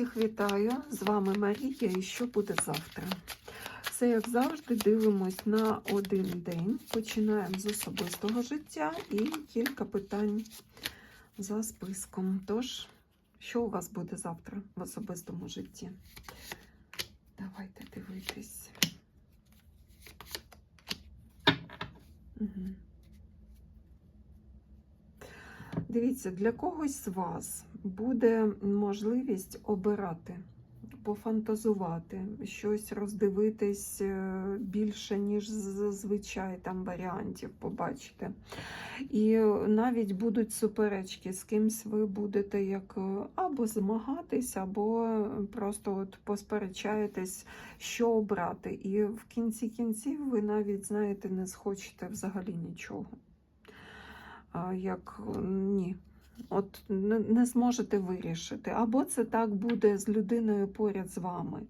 Всіх вітаю! З вами Марія і що буде завтра? Все, як завжди, дивимось на один день. Починаємо з особистого життя і кілька питань за списком. Тож, що у вас буде завтра в особистому житті? Давайте дивитись. Угу. Дивіться, для когось з вас буде можливість обирати, пофантазувати, щось роздивитись е, більше, ніж зазвичай там варіантів побачите. І навіть будуть суперечки, з кимсь ви будете як е, або змагатись, або просто от посперечаєтесь, що обрати. І в кінці кінців ви навіть, знаєте, не схочете взагалі нічого. Як ні, от не, зможете вирішити. Або це так буде з людиною поряд з вами.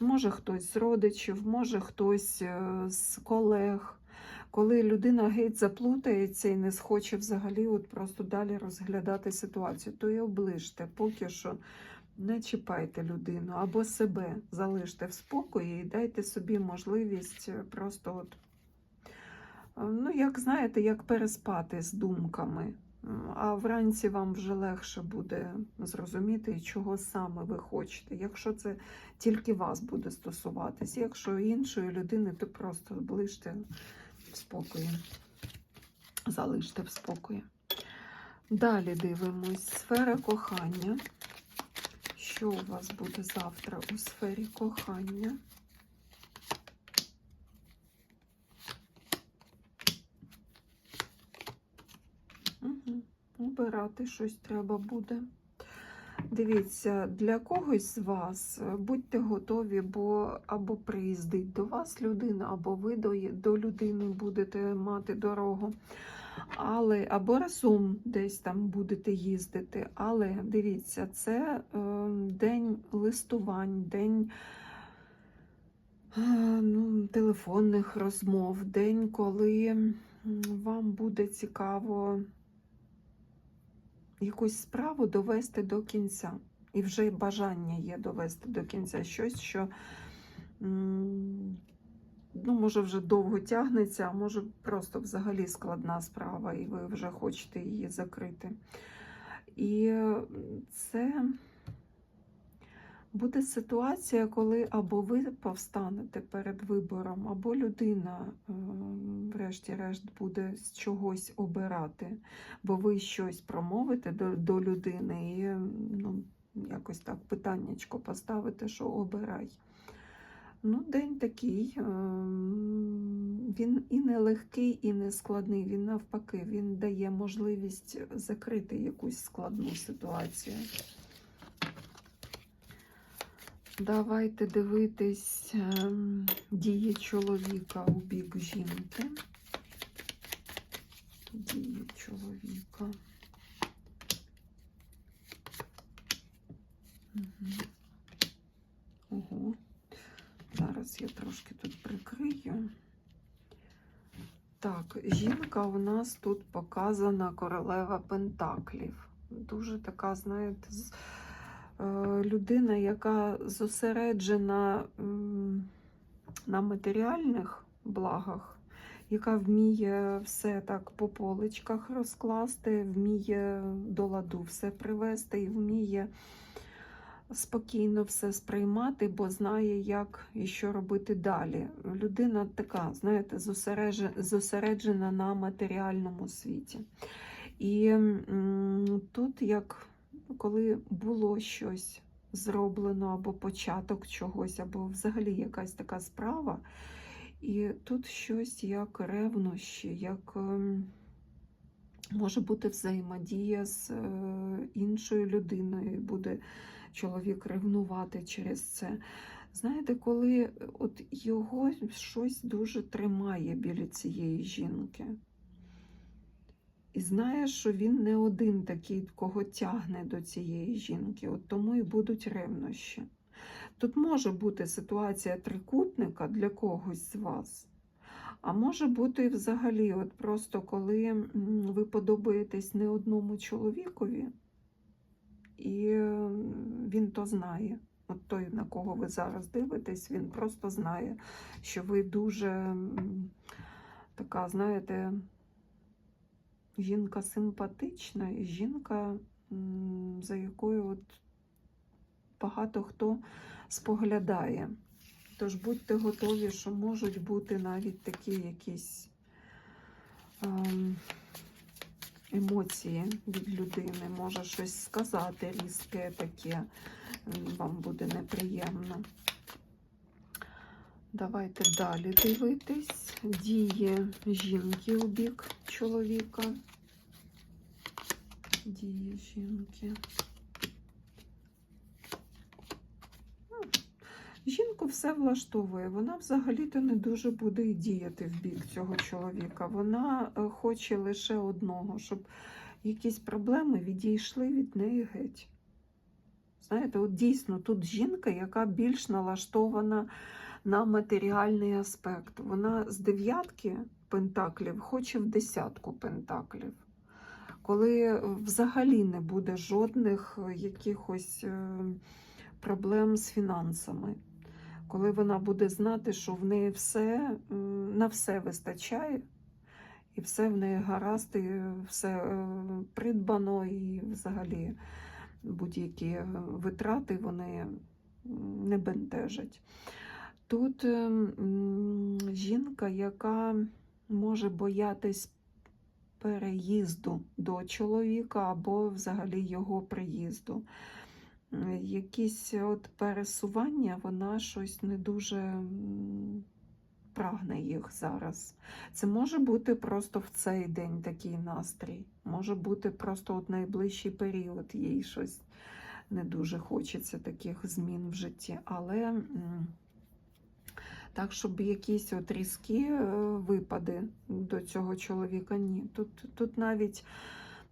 Може хтось з родичів, може хтось е, з колег. Коли людина геть заплутається і не схоче взагалі от просто далі розглядати ситуацію, то і оближте, поки що не чіпайте людину або себе залиште в спокої і дайте собі можливість е, просто от Ну, як знаєте, як переспати з думками. А вранці вам вже легше буде зрозуміти, чого саме ви хочете. Якщо це тільки вас буде стосуватись, якщо іншої людини, то просто ближте в спокої, залиште в спокої. Далі дивимось сфера кохання. Що у вас буде завтра у сфері кохання? Угу. Обирати щось треба буде. Дивіться, для когось з вас е, будьте готові, бо або приїздить до вас людина, або ви до, до людини будете мати дорогу, але або разом десь там будете їздити. Але дивіться, це е, день листувань, день е, ну, телефонних розмов, день, коли вам буде цікаво якусь справу довести до кінця. І вже бажання є довести до кінця щось, що ну, може вже довго тягнеться, а може просто взагалі складна справа, і ви вже хочете її закрити. І це буде ситуація, коли або ви повстанете перед вибором, або людина, е, врешті-решт, буде з чогось обирати, бо ви щось промовите до, до людини і ну, якось так питаннячко поставите, що обирай. Ну, День такий, е, він і не легкий, і не складний. Він навпаки, він дає можливість закрити якусь складну ситуацію. Давайте дивитись ем, дії чоловіка у бік жінки. Дії чоловіка. Угу. Ого. Зараз я трошки тут прикрию. Так, жінка у нас тут показана королева Пентаклів. Дуже така, знаєте, з людина, яка зосереджена на матеріальних благах, яка вміє все так по поличках розкласти, вміє до ладу все привести і вміє спокійно все сприймати, бо знає, як і що робити далі. Людина така, знаєте, зосереджена на матеріальному світі. І тут як коли було щось зроблено, або початок чогось, або взагалі якась така справа. І тут щось як ревнощі, як ем, може бути взаємодія з е, іншою людиною, буде чоловік ревнувати через це. Знаєте, коли от його щось дуже тримає біля цієї жінки. І знає, що він не один такий, кого тягне до цієї жінки, от тому і будуть ревнощі. Тут може бути ситуація трикутника для когось з вас. А може бути і взагалі, от просто коли ви подобаєтесь не одному чоловікові, і він то знає. От той, на кого ви зараз дивитесь, він просто знає, що ви дуже така, знаєте, жінка симпатична жінка, за якою от багато хто споглядає. Тож будьте готові, що можуть бути навіть такі якісь ем, емоції від людини, може щось сказати різке таке, вам буде неприємно. Давайте далі дивитись. Дії жінки у бік чоловіка. Дії жінки. Ну, Жінку все влаштовує. Вона взагалі-то не дуже буде діяти в бік цього чоловіка. Вона е, хоче лише одного, щоб якісь проблеми відійшли від неї геть. Знаєте, от дійсно тут жінка, яка більш налаштована на матеріальний аспект. Вона з дев'ятки пентаклів хоче в десятку пентаклів. Коли взагалі не буде жодних е, якихось е, проблем з фінансами. Коли вона буде знати, що в неї все на все вистачає, і все в неї гаразд, і все е, придбано, і взагалі будь-які е, витрати вони не бентежать. Тут е, м, жінка, яка може боятись переїзду до чоловіка або взагалі його приїзду. Якісь от пересування, вона щось не дуже прагне їх зараз. Це може бути просто в цей день такий настрій. Може бути просто от найближчий період, їй щось не дуже хочеться таких змін в житті. Але так, щоб якісь от різкі е, випади до цього чоловіка, ні. Тут, тут навіть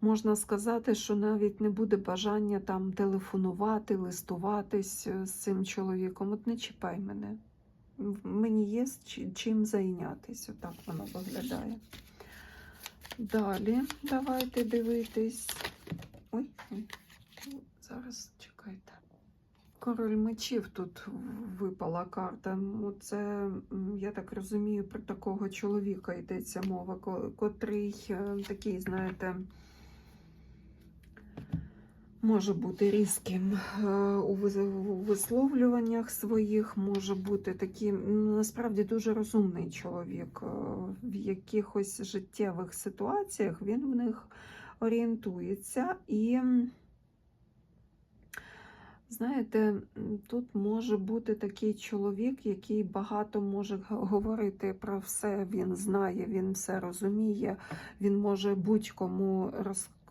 можна сказати, що навіть не буде бажання там телефонувати, листуватись е, з цим чоловіком. От не чіпай мене. Мені є чим зайнятися. Отак воно виглядає. Далі давайте дивитись. Ой, ой, зараз чекайте. Король мечів тут випала карта. Ну, Це, я так розумію, про такого чоловіка йдеться мова, котрий е, такий, знаєте, може бути різким е, у висловлюваннях своїх, може бути таким, ну, насправді дуже розумний чоловік. Е, В якихось життєвих ситуаціях він в них орієнтується і. Знаєте, тут може бути такий чоловік, який багато може говорити про все. Він знає, він все розуміє, він може будь-кому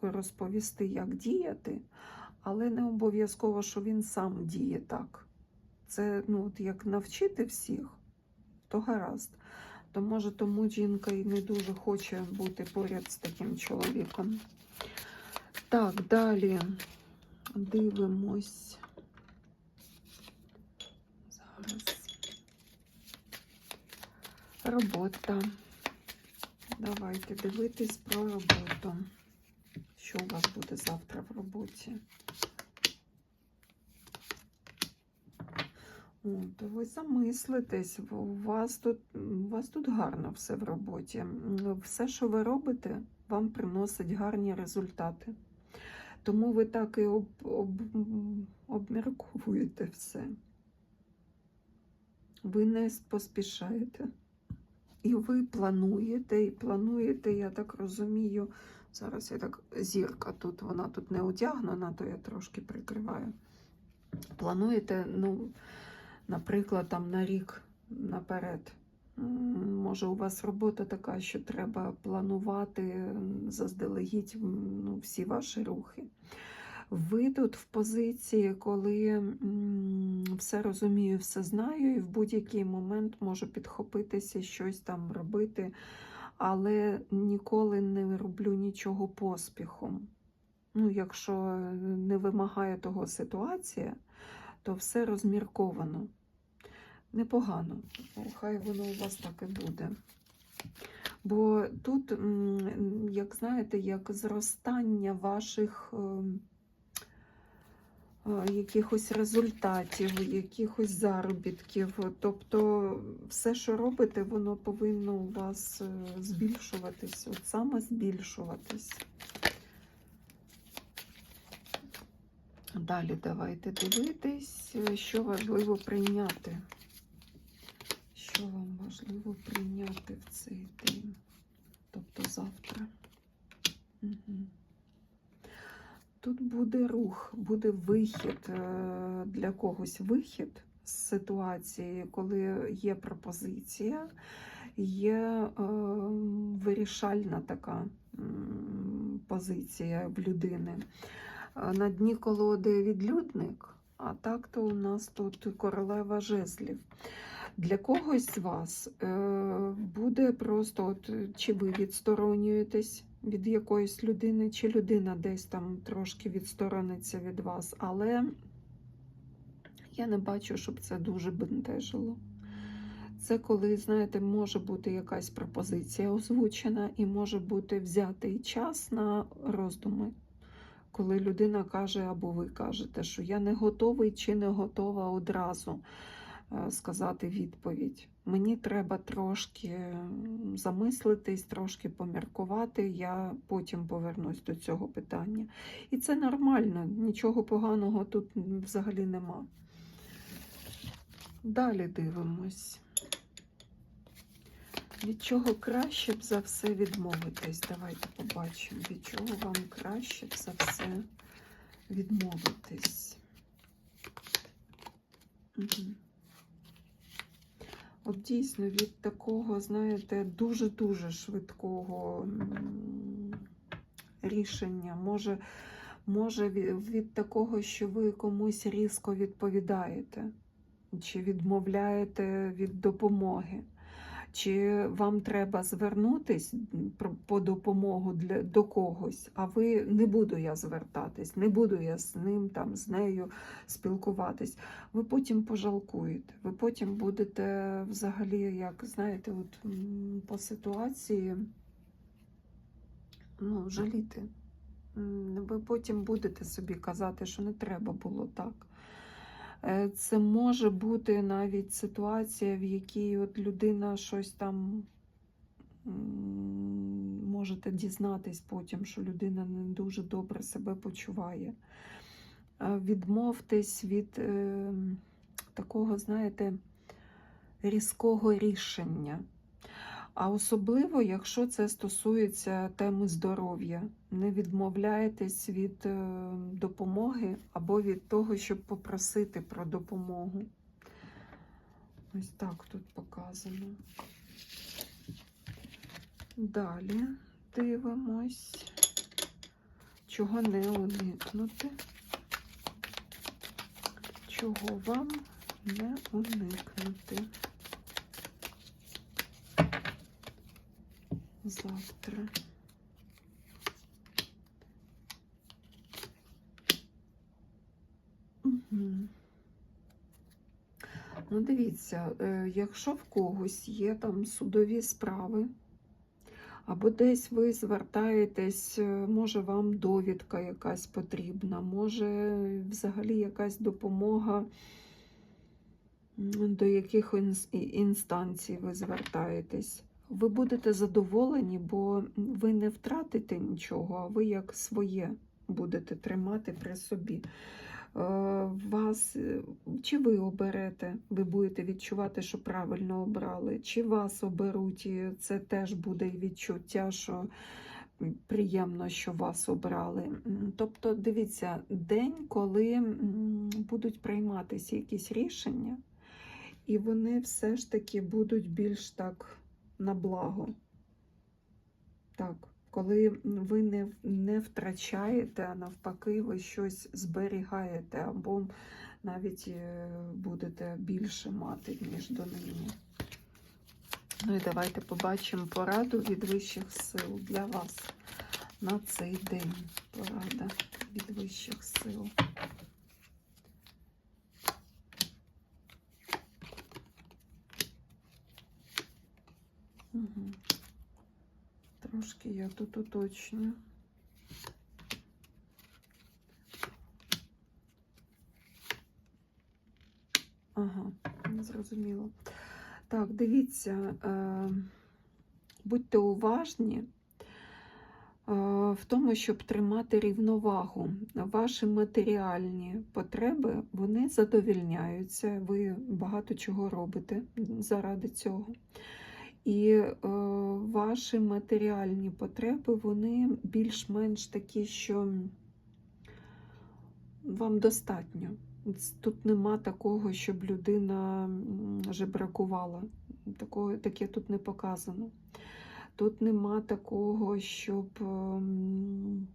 розповісти, як діяти, але не обов'язково, що він сам діє так. Це ну, от як навчити всіх, то гаразд. То може тому жінка і не дуже хоче бути поряд з таким чоловіком. Так, далі дивимось. Зараз. Робота. Давайте дивитись про роботу. Що у вас буде завтра в роботі? О, то ви замислитесь, у вас тут, у вас тут гарно все в роботі. Все, що ви робите, вам приносить гарні результати. Тому ви так і об, об, обмірковуєте все. Ви не поспішаєте. І ви плануєте, і плануєте, я так розумію. Зараз я так зірка тут, вона тут не одягнена, то я трошки прикриваю. Плануєте, ну, наприклад, там на рік наперед. Може, у вас робота така, що треба планувати заздалегідь ну, всі ваші рухи. Ви тут в позиції, коли все розумію, все знаю, і в будь-який момент можу підхопитися, щось там робити, але ніколи не роблю нічого поспіхом. Ну, якщо не вимагає того ситуація, то все розмірковано. Непогано. Хай воно у вас так і буде. Бо тут, як знаєте, як зростання ваших ем, якихось результатів, якихось заробітків. Тобто все, що робите, воно повинно у вас е, збільшуватись, от саме збільшуватись. Далі давайте дивитись, е, що важливо прийняти. Що вам важливо прийняти в цей день, тобто завтра. Угу. Тут буде рух, буде вихід е, для когось вихід з ситуації, коли є пропозиція, є е, вирішальна така позиція в людини. Е, На дні колоди відлюдник, а так то у нас тут королева жезлів. Для когось з вас е, буде просто, от, чи ви відсторонюєтесь від якоїсь людини, чи людина десь там трошки відсторониться від вас, але я не бачу, щоб це дуже бентежило. Це коли, знаєте, може бути якась пропозиція озвучена, і може бути взятий час на роздуми. Коли людина каже, або ви кажете, що я не готовий чи не готова одразу е, сказати відповідь. Мені треба трошки замислитись, трошки поміркувати. Я потім повернусь до цього питання. І це нормально, нічого поганого тут взагалі нема. Далі дивимось. Від чого краще б за все відмовитись? Давайте побачимо, від чого вам краще б за все відмовитись. Угу. От дійсно від такого, знаєте, дуже-дуже швидкого рішення. Може, може від, такого, що ви комусь різко відповідаєте, чи відмовляєте від допомоги. Чи вам треба звернутись по допомогу для, до когось, а ви не буду я звертатись, не буду я з ним там, з нею спілкуватись. Ви потім пожалкуєте, ви потім будете взагалі, як знаєте, от по ситуації ну, жаліти. Ви потім будете собі казати, що не треба було так. Е, Це може бути навіть ситуація, в якій от людина щось там можете дізнатись потім, що людина не дуже добре себе почуває. Е, Відмовтесь від е, такого, знаєте, різкого рішення. А особливо, якщо це стосується теми здоров'я, не відмовляйтесь від е, допомоги або від того, щоб попросити про допомогу. Ось так тут показано. Далі дивимось, чого не уникнути, чого вам не уникнути. Завтра. Ну, дивіться, е, якщо в когось є там судові справи, або десь ви звертаєтесь, е, може вам довідка якась потрібна, може взагалі якась допомога, до яких інстанцій ви звертаєтесь. Ви будете задоволені, бо ви не втратите нічого, а ви як своє будете тримати при собі. Е, Вас, чи ви оберете, ви будете відчувати, що правильно обрали, чи вас оберуть, і це теж буде відчуття, що приємно, що вас обрали. Тобто, дивіться, день, коли будуть прийматися якісь рішення, і вони все ж таки будуть більш так на благо. Так, коли ви не, не втрачаєте, а навпаки, ви щось зберігаєте, або навіть е, будете більше мати, ніж до нині. Ну і давайте побачимо пораду від вищих сил для вас на цей день. Порада від вищих сил. Угу. Трошки я тут уточню. Ага, зрозуміло. Так, дивіться, е, будьте уважні е, в тому, щоб тримати рівновагу. Ваші матеріальні потреби вони задовільняються. Ви багато чого робите заради цього. І е, ваші матеріальні потреби вони більш-менш такі, що вам достатньо. Тут нема такого, щоб людина жебракувала. Такого, таке тут не показано. Тут нема такого, щоб ем,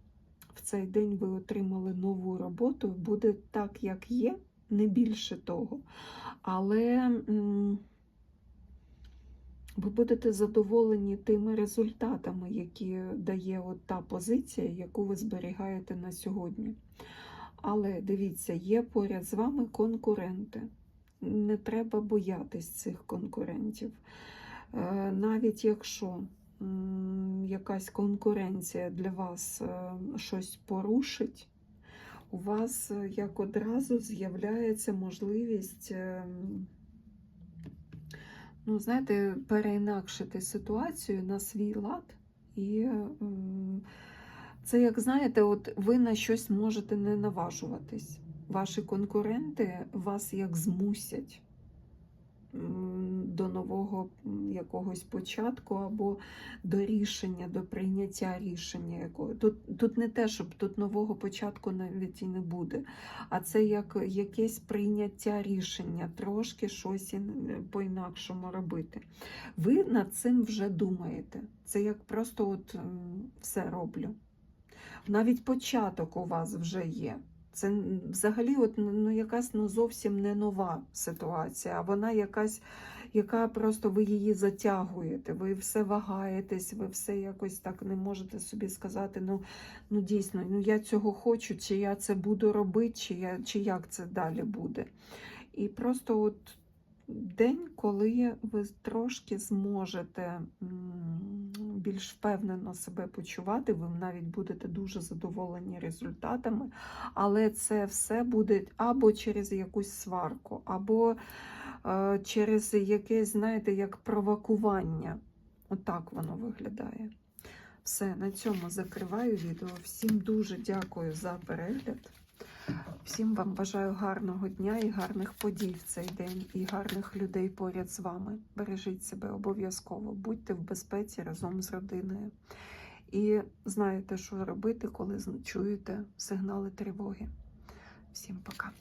в цей день ви отримали нову роботу. Буде так, як є, не більше того. Але ви будете задоволені тими результатами, які дає от та позиція, яку ви зберігаєте на сьогодні. Але дивіться, є поряд з вами конкуренти. Не треба боятись цих конкурентів. Е, Навіть якщо якась конкуренція для вас е, щось порушить, у вас е, як одразу з'являється можливість, е, ну, знаєте, переінакшити ситуацію на свій лад. І це, як знаєте, от ви на щось можете не наважуватись. Ваші конкуренти вас як змусять до нового якогось початку або до рішення, до прийняття рішення. якого. Тут, тут не те, щоб тут нового початку навіть і не буде, а це як якесь прийняття рішення, трошки щось по-інакшому робити. Ви над цим вже думаєте. Це як просто от все роблю. Навіть початок у вас вже є. Це взагалі от, ну, якась ну, зовсім не нова ситуація, а вона якась, яка просто ви її затягуєте, ви все вагаєтесь, ви все якось так не можете собі сказати, ну, ну дійсно, ну я цього хочу, чи я це буду робити, чи, я, чи як це далі буде. І просто от день, коли ви трошки зможете більш впевнено себе почувати, ви навіть будете дуже задоволені результатами, але це все буде або через якусь сварку, або е, через якесь, знаєте, як провокування. Отак воно виглядає. Все, на цьому закриваю відео. Всім дуже дякую за перегляд. Всім вам бажаю гарного дня і гарних подій в цей день, і гарних людей поряд з вами. Бережіть себе обов'язково, будьте в безпеці разом з родиною. І знаєте, що робити, коли чуєте сигнали тривоги. Всім пока.